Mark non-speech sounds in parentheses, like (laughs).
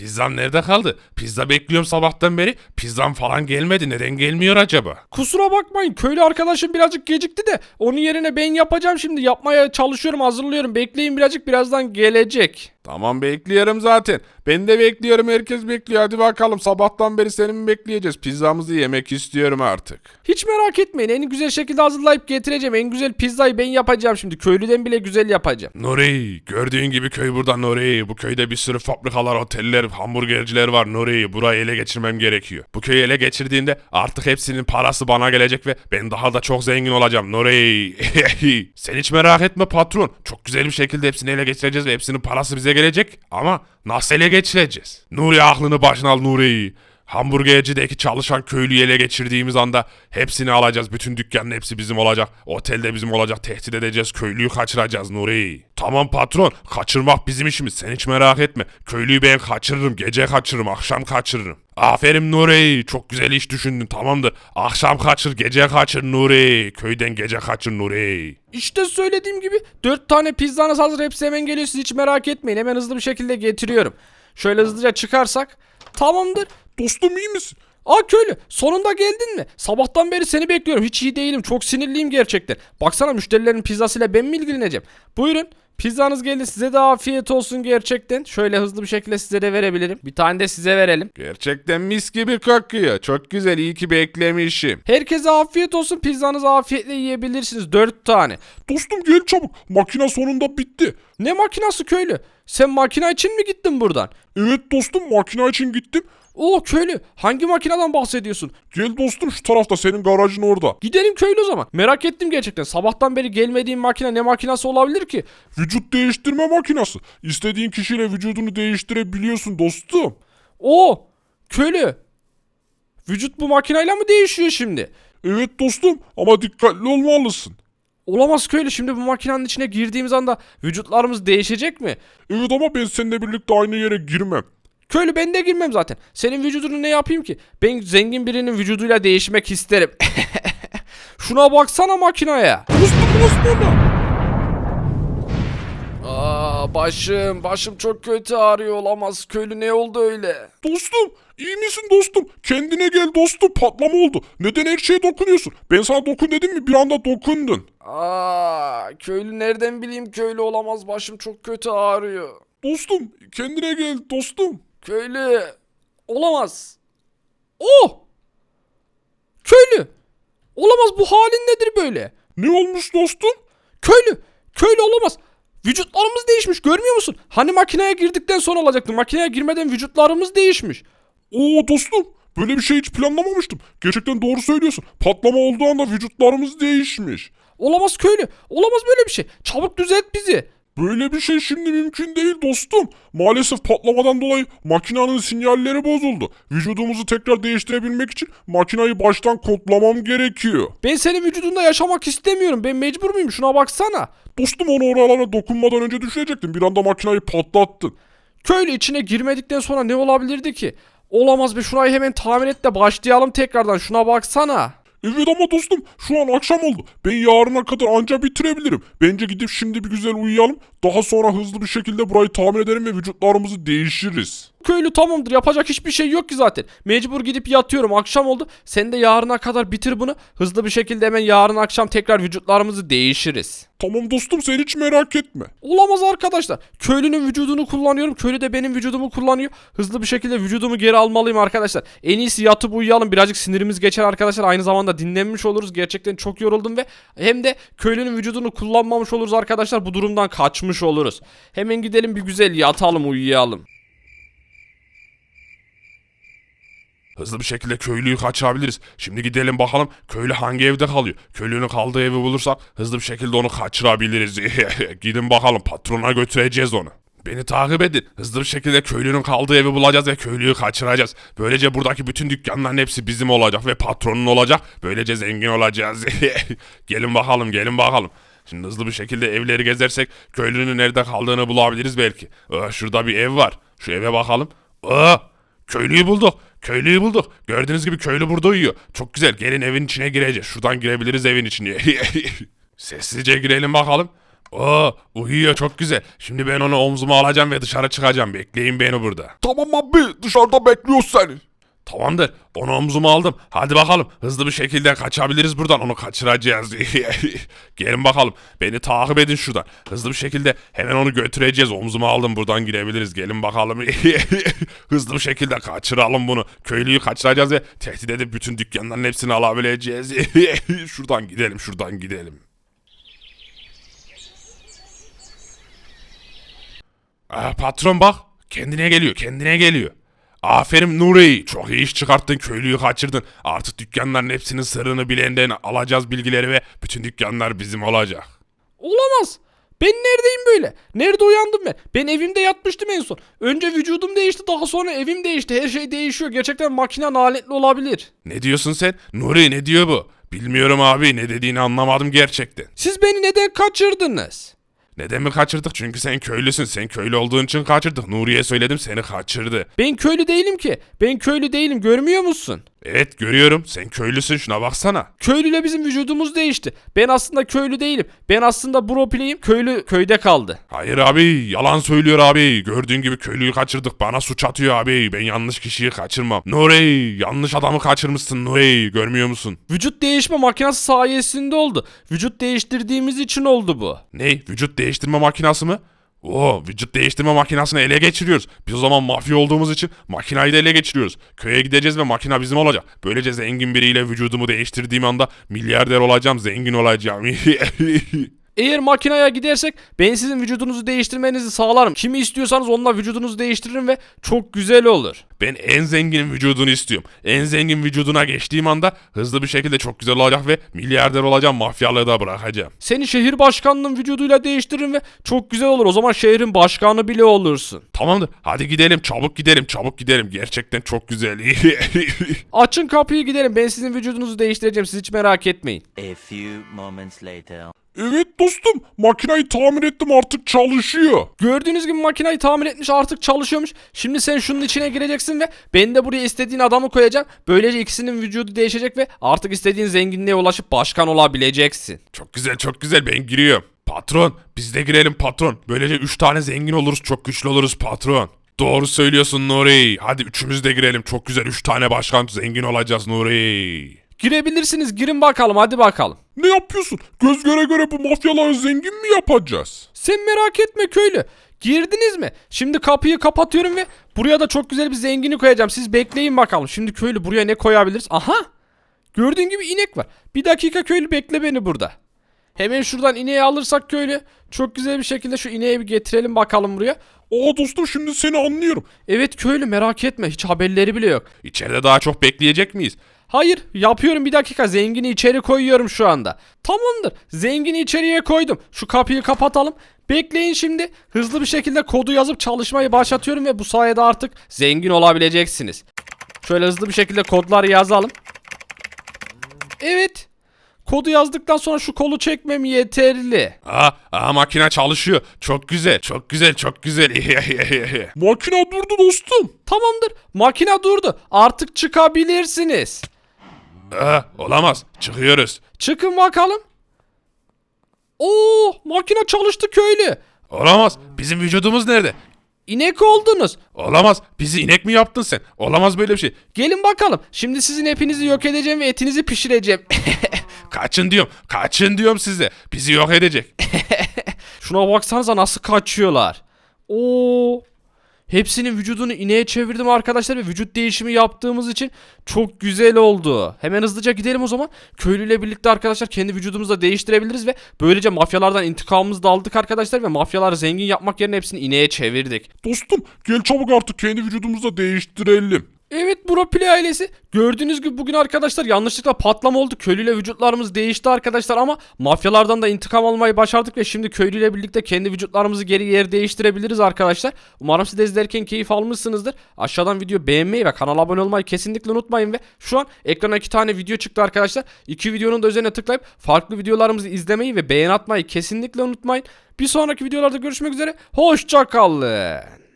Pizzam nerede kaldı? Pizza bekliyorum sabahtan beri. Pizzam falan gelmedi. Neden gelmiyor acaba? Kusura bakmayın köylü arkadaşım birazcık gecikti de onun yerine ben yapacağım şimdi yapmaya çalışıyorum hazırlıyorum bekleyin birazcık birazdan gelecek. Tamam bekliyorum zaten. Ben de bekliyorum. Herkes bekliyor. Hadi bakalım. Sabahtan beri seni mi bekleyeceğiz? Pizzamızı yemek istiyorum artık. Hiç merak etmeyin en güzel şekilde hazırlayıp getireceğim en güzel pizzayı ben yapacağım şimdi köylüden bile güzel yapacağım. Nuri, gördüğün gibi köy burada Nuri. Bu köyde bir sürü fabrikalar, oteller, hamburgerciler var Nuri. Burayı ele geçirmem gerekiyor. Bu köyü ele geçirdiğinde artık hepsinin parası bana gelecek ve ben daha da çok zengin olacağım Nuri. (laughs) Sen hiç merak etme patron. Çok güzel bir şekilde hepsini ele geçireceğiz ve hepsinin parası bize gelecek. Ama nasıl ele geçireceğiz? Nuri aklını başına al Nuri. Hamburgercideki çalışan köylüyü ele geçirdiğimiz anda hepsini alacağız. Bütün dükkanın hepsi bizim olacak. Otelde bizim olacak. Tehdit edeceğiz. Köylüyü kaçıracağız Nuri. Tamam patron. Kaçırmak bizim işimiz. Sen hiç merak etme. Köylüyü ben kaçırırım. Gece kaçırırım. Akşam kaçırırım. Aferin Nuri. Çok güzel iş düşündün. Tamamdır. Akşam kaçır. Gece kaçır Nuri. Köyden gece kaçır Nuri. İşte söylediğim gibi 4 tane pizzanız hazır hepsi hemen geliyor siz hiç merak etmeyin hemen hızlı bir şekilde getiriyorum. Şöyle hızlıca çıkarsak tamamdır. Dostum iyi misin? Aa köylü sonunda geldin mi? Sabahtan beri seni bekliyorum hiç iyi değilim çok sinirliyim gerçekten. Baksana müşterilerin pizzasıyla ben mi ilgileneceğim? Buyurun pizzanız geldi size de afiyet olsun gerçekten. Şöyle hızlı bir şekilde size de verebilirim. Bir tane de size verelim. Gerçekten mis gibi kokuyor. Çok güzel. iyi ki beklemişim. Herkese afiyet olsun pizzanızı afiyetle yiyebilirsiniz 4 tane. Dostum gel çabuk. Makine sonunda bitti. Ne makinası köylü? Sen makina için mi gittin buradan? Evet dostum makine için gittim. Oo köylü hangi makineden bahsediyorsun? Gel dostum şu tarafta senin garajın orada. Gidelim köylü o zaman. Merak ettim gerçekten. Sabahtan beri gelmediğim makine ne makinası olabilir ki? Vücut değiştirme makinesi. İstediğin kişiyle vücudunu değiştirebiliyorsun dostum. Oo köylü. Vücut bu makineyle mı değişiyor şimdi? Evet dostum ama dikkatli olmalısın. Olamaz köylü şimdi bu makinenin içine girdiğimiz anda vücutlarımız değişecek mi? Evet ama ben seninle birlikte aynı yere girmem. Köylü ben de girmem zaten. Senin vücudunu ne yapayım ki? Ben zengin birinin vücuduyla değişmek isterim. (laughs) Şuna baksana makineye. Dostum burası bana. Aa başım başım çok kötü ağrıyor olamaz. Köylü ne oldu öyle? Dostum iyi misin dostum? Kendine gel dostum patlama oldu. Neden her şeye dokunuyorsun? Ben sana dokun dedim mi bir anda dokundun. Aa köylü nereden bileyim köylü olamaz başım çok kötü ağrıyor. Dostum kendine gel dostum. Köylü olamaz. Oh! Köylü! Olamaz bu halin nedir böyle? Ne olmuş dostum? Köylü! Köylü olamaz. Vücutlarımız değişmiş görmüyor musun? Hani makineye girdikten sonra olacaktı. Makineye girmeden vücutlarımız değişmiş. Oo dostum böyle bir şey hiç planlamamıştım. Gerçekten doğru söylüyorsun. Patlama olduğu anda vücutlarımız değişmiş. Olamaz köylü. Olamaz böyle bir şey. Çabuk düzelt bizi. Böyle bir şey şimdi mümkün değil dostum. Maalesef patlamadan dolayı makinenin sinyalleri bozuldu. Vücudumuzu tekrar değiştirebilmek için makineyi baştan kodlamam gerekiyor. Ben senin vücudunda yaşamak istemiyorum. Ben mecbur muyum? Şuna baksana. Dostum onu oralara dokunmadan önce düşecektin. Bir anda makineyi patlattın. Köylü içine girmedikten sonra ne olabilirdi ki? Olamaz be şurayı hemen tamir et de başlayalım tekrardan. Şuna baksana. Evet ama dostum şu an akşam oldu. Ben yarına kadar anca bitirebilirim. Bence gidip şimdi bir güzel uyuyalım. Daha sonra hızlı bir şekilde burayı tamir edelim ve vücutlarımızı değişiriz. Köylü tamamdır yapacak hiçbir şey yok ki zaten. Mecbur gidip yatıyorum akşam oldu. Sen de yarına kadar bitir bunu. Hızlı bir şekilde hemen yarın akşam tekrar vücutlarımızı değişiriz. Tamam dostum sen hiç merak etme. Olamaz arkadaşlar. Köylünün vücudunu kullanıyorum. Köylü de benim vücudumu kullanıyor. Hızlı bir şekilde vücudumu geri almalıyım arkadaşlar. En iyisi yatıp uyuyalım. Birazcık sinirimiz geçer arkadaşlar. Aynı zamanda dinlenmiş oluruz. Gerçekten çok yoruldum ve hem de köylünün vücudunu kullanmamış oluruz arkadaşlar. Bu durumdan kaçmış oluruz. Hemen gidelim bir güzel yatalım uyuyalım. Hızlı bir şekilde köylüyü kaçırabiliriz. Şimdi gidelim bakalım köylü hangi evde kalıyor. Köylünün kaldığı evi bulursak hızlı bir şekilde onu kaçırabiliriz. (laughs) Gidin bakalım patrona götüreceğiz onu. Beni takip edin. Hızlı bir şekilde köylünün kaldığı evi bulacağız ve köylüyü kaçıracağız. Böylece buradaki bütün dükkanların hepsi bizim olacak ve patronun olacak. Böylece zengin olacağız. (laughs) gelin bakalım gelin bakalım. Şimdi hızlı bir şekilde evleri gezersek köylünün nerede kaldığını bulabiliriz belki. Aa, şurada bir ev var. Şu eve bakalım. Aa, köylüyü bulduk. Köylüyü bulduk. Gördüğünüz gibi köylü burada uyuyor. Çok güzel. Gelin evin içine gireceğiz. Şuradan girebiliriz evin içine. (laughs) Sessizce girelim bakalım. Oo uyuyor çok güzel. Şimdi ben onu omzuma alacağım ve dışarı çıkacağım. Bekleyin beni burada. Tamam abi dışarıda bekliyoruz seni. Tamamdır. Onu omzuma aldım. Hadi bakalım. Hızlı bir şekilde kaçabiliriz buradan. Onu kaçıracağız. (laughs) Gelin bakalım. Beni takip edin şuradan. Hızlı bir şekilde hemen onu götüreceğiz. Omzuma aldım. Buradan gidebiliriz. Gelin bakalım. (laughs) Hızlı bir şekilde kaçıralım bunu. Köylüyü kaçıracağız ve tehdit edip bütün dükkanların hepsini alabileceğiz. (laughs) şuradan gidelim. Şuradan gidelim. Aa, patron bak. Kendine geliyor. Kendine geliyor. Aferin Nuri. Çok iyi iş çıkarttın. Köylüyü kaçırdın. Artık dükkanların hepsinin sırrını bilenden alacağız bilgileri ve bütün dükkanlar bizim olacak. Olamaz. Ben neredeyim böyle? Nerede uyandım ben? Ben evimde yatmıştım en son. Önce vücudum değişti daha sonra evim değişti. Her şey değişiyor. Gerçekten makine aletli olabilir. Ne diyorsun sen? Nuri ne diyor bu? Bilmiyorum abi ne dediğini anlamadım gerçekten. Siz beni neden kaçırdınız? Neden mi kaçırdık? Çünkü sen köylüsün. Sen köylü olduğun için kaçırdık. Nuriye söyledim seni kaçırdı. Ben köylü değilim ki. Ben köylü değilim görmüyor musun? Evet görüyorum. Sen köylüsün şuna baksana. Köylüyle bizim vücudumuz değişti. Ben aslında köylü değilim. Ben aslında bro play'im. Köylü köyde kaldı. Hayır abi yalan söylüyor abi. Gördüğün gibi köylüyü kaçırdık. Bana suç atıyor abi. Ben yanlış kişiyi kaçırmam. Nuri yanlış adamı kaçırmışsın Nuri. Görmüyor musun? Vücut değişme makinesi sayesinde oldu. Vücut değiştirdiğimiz için oldu bu. Ne? Vücut değiştirme makinası mı? Oo, vücut değiştirme makinasını ele geçiriyoruz. Biz o zaman mafya olduğumuz için makinayı da ele geçiriyoruz. Köye gideceğiz ve makina bizim olacak. Böylece zengin biriyle vücudumu değiştirdiğim anda milyarder olacağım, zengin olacağım. (laughs) Eğer makinaya gidersek ben sizin vücudunuzu değiştirmenizi sağlarım. Kimi istiyorsanız onunla vücudunuzu değiştiririm ve çok güzel olur. ben en zengin vücudunu istiyorum. En zengin vücuduna geçtiğim anda hızlı bir şekilde çok güzel olacak ve milyarder olacağım. Mafyalığı da bırakacağım. Seni şehir başkanının vücuduyla değiştiririm ve çok güzel olur. O zaman şehrin başkanı bile olursun. Tamamdır. Hadi gidelim. Çabuk gidelim. Çabuk gidelim. Gerçekten çok güzel. (laughs) Açın kapıyı gidelim. Ben sizin vücudunuzu değiştireceğim. Siz hiç merak etmeyin. A few moments later. Evet dostum makinayı tamir ettim artık çalışıyor. Gördüğünüz gibi makinayı tamir etmiş artık çalışıyormuş. Şimdi sen şunun içine gireceksin ve ben de buraya istediğin adamı koyacağım. Böylece ikisinin vücudu değişecek ve artık istediğin zenginliğe ulaşıp başkan olabileceksin. Çok güzel çok güzel ben giriyorum. Patron biz de girelim patron. Böylece 3 tane zengin oluruz çok güçlü oluruz patron. Doğru söylüyorsun Nuri. Hadi üçümüz de girelim. Çok güzel 3 tane başkan zengin olacağız Nuri. Girebilirsiniz girin bakalım hadi bakalım. Ne yapıyorsun? Göz göre göre bu mafyaları zengin mi yapacağız? Sen merak etme köylü. Girdiniz mi? Şimdi kapıyı kapatıyorum ve buraya da çok güzel bir zengini koyacağım. Siz bekleyin bakalım. Şimdi köylü buraya ne koyabiliriz? Aha! Gördüğün gibi inek var. Bir dakika köylü bekle beni burada. Hemen şuradan ineği alırsak köylü. Çok güzel bir şekilde şu ineği bir getirelim bakalım buraya. Aa dostum şimdi seni anlıyorum. Evet köylü merak etme hiç haberleri bile yok. İçeride daha çok bekleyecek miyiz? Hayır yapıyorum bir dakika zengini içeri koyuyorum şu anda. Tamamdır zengini içeriye koydum. Şu kapıyı kapatalım. Bekleyin şimdi hızlı bir şekilde kodu yazıp çalışmayı başlatıyorum ve bu sayede artık zengin olabileceksiniz. Şöyle hızlı bir şekilde kodları yazalım. Evet. Kodu yazdıktan sonra şu kolu çekmem yeterli. Aa, aa makine çalışıyor. Çok güzel çok güzel çok güzel. (laughs) Makine durdu dostum. Tamamdır. Makine durdu. Artık çıkabilirsiniz. Aa, olamaz çıkıyoruz. Çıkın bakalım. Oo, makine çalıştı köylü. Olamaz bizim vücudumuz nerede? İnek oldunuz. Olamaz bizi inek mi yaptın sen? Olamaz böyle bir şey. Gelin bakalım. Şimdi sizin hepinizi yok edeceğim ve etinizi pişireceğim. (laughs) Kaçın diyorum kaçın diyorum size. Bizi yok edecek. (laughs) Şuna baksanıza nasıl kaçıyorlar. Oo. Hepsinin vücudunu ineğe çevirdim arkadaşlar ve vücut değişimi yaptığımız için çok güzel oldu. Hemen hızlıca gidelim o zaman. Köylüyle birlikte arkadaşlar kendi vücudumuzu da değiştirebiliriz ve böylece mafyalardan intikamımızı da aldık arkadaşlar ve mafyaları zengin yapmak yerine hepsini ineğe çevirdik. Dostum gel çabuk artık kendi vücudumuzu da değiştirelim. Evet Bro Play ailesi. Gördüğünüz gibi bugün arkadaşlar yanlışlıkla patlama oldu. Köylüyle vücutlarımız değişti arkadaşlar ama mafyalardan da intikam almayı başardık ve şimdi köylüyle birlikte kendi vücutlarımızı geri yer değiştirebiliriz arkadaşlar. Umarım siz de izlerken keyif almışsınızdır. Aşağıdan video beğenmeyi ve kanala abone olmayı kesinlikle unutmayın ve şu an ekrana iki tane video çıktı arkadaşlar. İki videonun da üzerine tıklayıp farklı videolarımızı izlemeyi ve beğen atmayı kesinlikle unutmayın. Bir sonraki videolarda görüşmek üzere. Hoşçakalın.